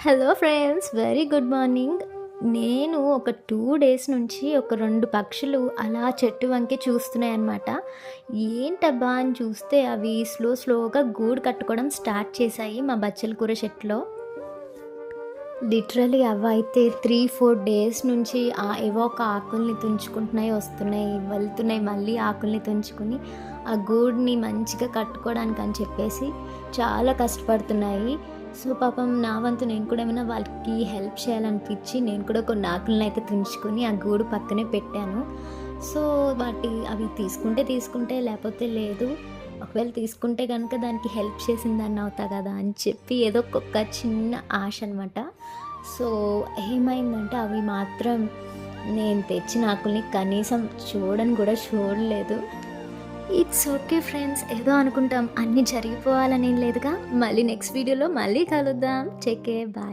Hello friends very good morning నేను ఒక two days నుంచి ఒక రెండు పక్షులు అలా చెట్టు వంకి చూస్తున్నాయి అన్నమాట. ఏంటబ్బా అని చూస్తే అవి స్లో స్లోగా గూడు కట్టుకోవడం స్టార్ట్ చేశాయి మా బచ్చల కూర చెట్టులో. లిటరలీ అవి అయితే త్రీ ఫోర్ డేస్ నుంచి ఆ ఏవో ఒక ఆకుల్ని తుంచుకుంటున్నాయి వస్తున్నాయి వెళ్తున్నాయి మళ్ళీ ఆకుల్ని తుంచుకుని ఆ గూడ్ని మంచిగా కట్టుకోవడానికి అని చెప్పేసి చాలా కష్టపడుతున్నాయి. సో పాపం నా వంతు నేను కూడా ఏమైనా వాళ్ళకి హెల్ప్ చేయాలనిపించి నేను కూడా కొన్ని ఆకులను అయితే తుంచుకొని ఆ గూడు పక్కనే పెట్టాను. సో వాటి అవి తీసుకుంటే తీసుకుంటే లేకపోతే లేదు. ఒకవేళ తీసుకుంటే కనుక దానికి హెల్ప్ చేసిన అవుతా కదా అని చెప్పి ఏదో ఒక్కొక్క చిన్న ఆశ అనమాట సో ఏమైందంటే అవి మాత్రం నేను తెచ్చిన ఆకుల్ని కనీసం చూడని కూడా చూడలేదు. ఇట్స్ ఓకే ఫ్రెండ్స్ ఏదో అనుకుంటాం. అన్నీ జరిగిపోవాలని లేదుగా. మళ్ళీ నెక్స్ట్ వీడియోలో మళ్ళీ కలుద్దాం. చెక్కే బాయ్